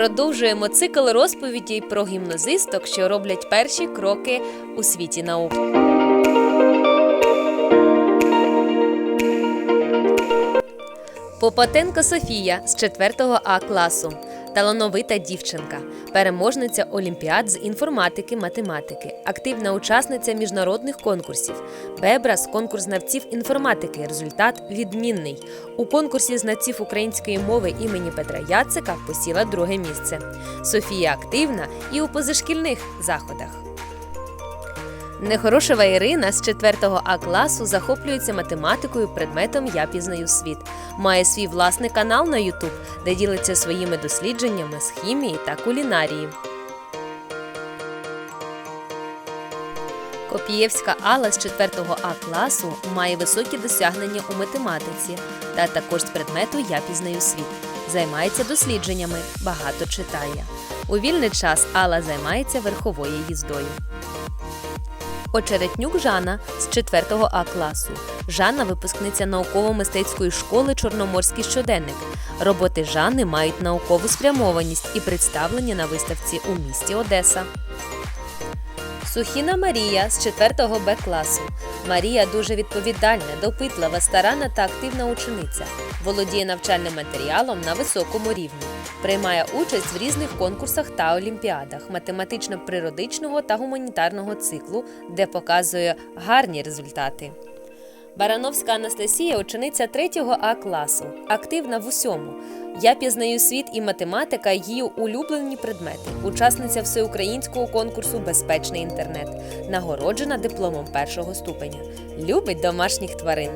Продовжуємо цикл розповідей про гімназисток, що роблять перші кроки у світі наук. Попатенко Софія з 4 А класу. Талановита дівчинка, переможниця олімпіад з інформатики, математики, активна учасниця міжнародних конкурсів. Бебрас конкурс знавців інформатики. Результат відмінний. У конкурсі знавців української мови імені Петра Яцика посіла друге місце. Софія активна і у позашкільних заходах. Нехорошева Ірина з 4 А класу захоплюється математикою предметом Я пізнаю світ. Має свій власний канал на YouTube, де ділиться своїми дослідженнями з хімії та кулінарії. Копієвська Алла з 4 А класу має високі досягнення у математиці та також з предмету Я пізнаю світ. Займається дослідженнями, багато читає. У вільний час Алла займається верховою їздою. Очеретнюк Жанна з 4 А класу. Жанна випускниця науково-мистецької школи Чорноморський щоденник. Роботи Жанни мають наукову спрямованість і представлені на виставці у місті Одеса. Сухіна Марія з 4 Б класу. Марія дуже відповідальна, допитлива, старанна та активна учениця. Володіє навчальним матеріалом на високому рівні. Приймає участь в різних конкурсах та олімпіадах математично-природичного та гуманітарного циклу, де показує гарні результати. Барановська Анастасія учениця 3 А класу, активна в усьому. Я пізнаю світ і математика її улюблені предмети, учасниця всеукраїнського конкурсу Безпечний інтернет, нагороджена дипломом першого ступеня. Любить домашніх тварин.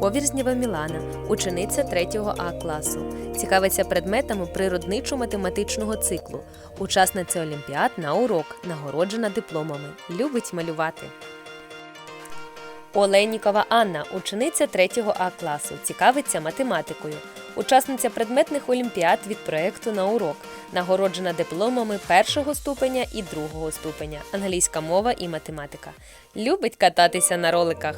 Ковірзнєва Мілана, учениця 3 А класу, цікавиться предметами природничо-математичного циклу, учасниця олімпіад на урок, нагороджена дипломами, любить малювати. Оленікова Анна, учениця 3 А класу, цікавиться математикою, учасниця предметних олімпіад від проєкту на урок, нагороджена дипломами першого ступеня і другого ступеня, англійська мова і математика. Любить кататися на роликах.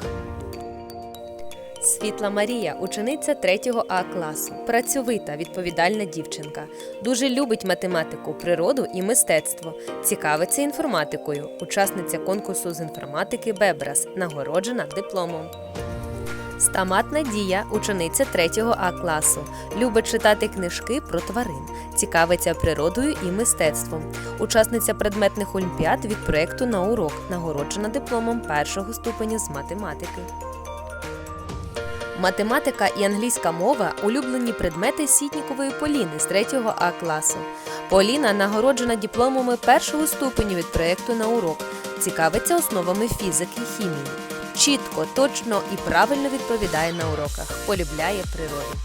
Світла Марія, учениця 3 А класу, працьовита, відповідальна дівчинка. Дуже любить математику, природу і мистецтво. Цікавиться інформатикою, учасниця конкурсу з інформатики Бебрас, нагороджена дипломом. Стамат Надія, учениця 3 А класу, любить читати книжки про тварин, цікавиться природою і мистецтвом. Учасниця предметних олімпіад від проєкту на урок, нагороджена дипломом першого ступеня з математики. Математика і англійська мова улюблені предмети Сітнікової Поліни з 3 А класу. Поліна нагороджена дипломами першого ступеню від проєкту на урок, цікавиться основами фізики і хімії. Чітко, точно і правильно відповідає на уроках, полюбляє природу.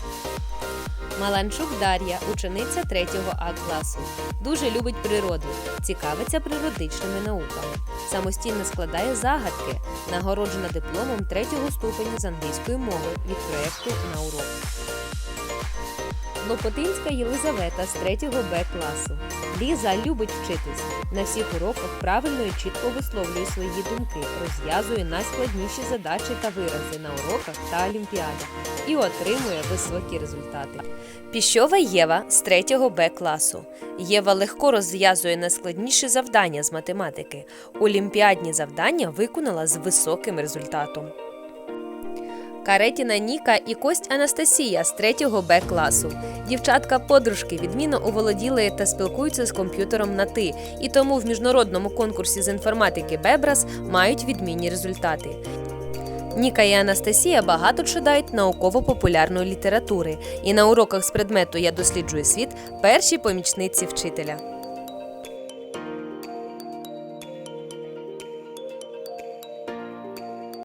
Маланчук Дар'я, учениця 3 А класу. Дуже любить природу, цікавиться природичними науками. Самостійно складає загадки, нагороджена дипломом 3 ступеня з англійської мови від проєкту на урок. Лопотинська Єлизавета з 3 Б класу. Ліза любить вчитись. На всіх уроках правильно і чітко висловлює свої думки, розв'язує найскладніші задачі та вирази на уроках та олімпіадах і отримує високі результати. Піщова Єва з 3 Б класу. Єва легко розв'язує найскладніші завдання з математики. Олімпіадні завдання виконала з високим результатом. Каретіна Ніка і Кость Анастасія з 3 Б класу. Дівчатка-подружки відмінно оволоділи та спілкуються з комп'ютером на ти, і тому в міжнародному конкурсі з інформатики Бебрас мають відмінні результати. Ніка і Анастасія багато читають науково-популярної літератури, і на уроках з предмету Я досліджую світ перші помічниці вчителя.